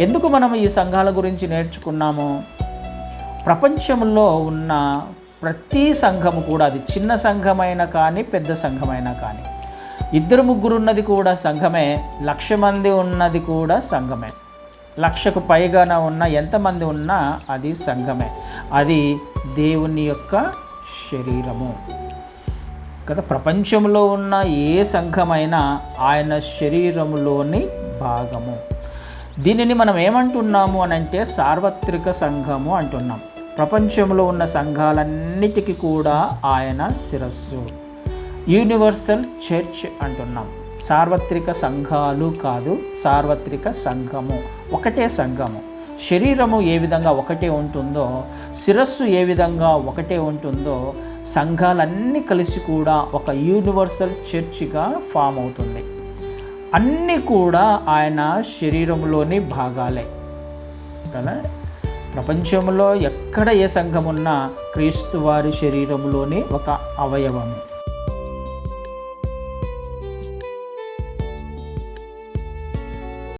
ఎందుకు మనం ఈ సంఘాల గురించి నేర్చుకున్నాము? ప్రపంచంలో ఉన్న ప్రతి సంఘము కూడా అది చిన్న సంఘమైనా కానీ పెద్ద సంఘమైనా కానీ ఇద్దరు ముగ్గురు ఉన్నది కూడా సంఘమే లక్ష మంది ఉన్నది కూడా సంఘమే. లక్షకు పైగాన ఉన్న ఎంతమంది ఉన్నా అది సంఘమే. అది దేవుని యొక్క శరీరము. కదా ప్రపంచంలో ఉన్న ఏ సంఘమైనా ఆయన శరీరములోని భాగము. దీనిని మనం ఏమంటున్నాము అని అంటే సార్వత్రిక సంఘము అంటున్నాం. ప్రపంచంలో ఉన్న సంఘాలన్నిటికీ కూడా ఆయన శిరస్సు. యూనివర్సల్ చర్చ్ అంటున్నాం. సార్వత్రిక సంఘాలు కాదు సార్వత్రిక సంఘము. ఒకటే సంఘము. శరీరము ఏ విధంగా ఒకటే ఉంటుందో శిరస్సు ఏ విధంగా ఒకటే ఉంటుందో సంఘాలన్నీ కలిసి కూడా ఒక యూనివర్సల్ చర్చిగా ఫామ్ అవుతుంది. అన్నీ కూడా ఆయన శరీరంలోని భాగాలే. కదా? ప్రపంచంలో ఎక్కడ ఏ సంఘం ఉన్నా క్రీస్తు వారి శరీరంలోని ఒక అవయవము.